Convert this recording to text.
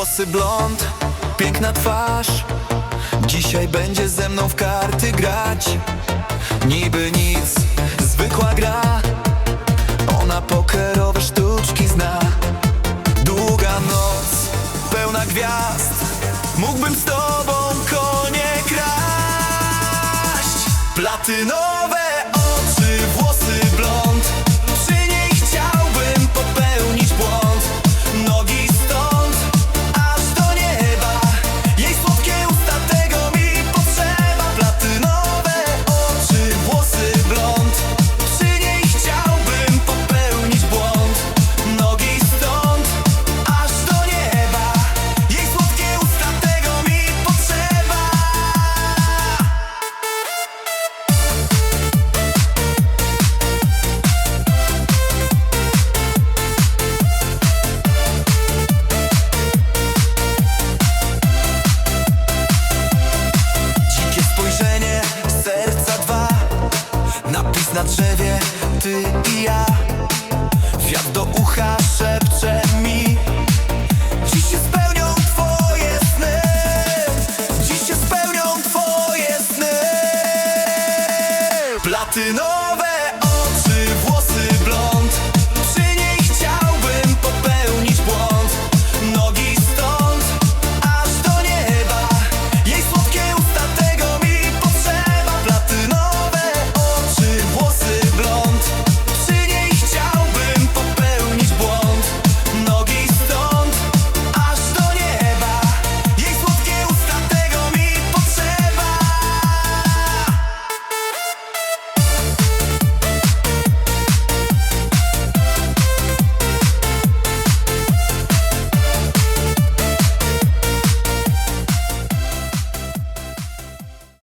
Włosy blond, piękna twarz. Dzisiaj będzie ze mną w karty grać. Niby nic, zwykła gra. Ona pokerowe sztuczki zna. Długa noc, pełna gwiazd. Mógłbym z tobą konie kraść. Platynowe Na drzewie, ty i ja. Wiatr do ucha szepcze mi. Dziś się spełnią twoje sny. Dziś się spełnią twoje sny. Platynowe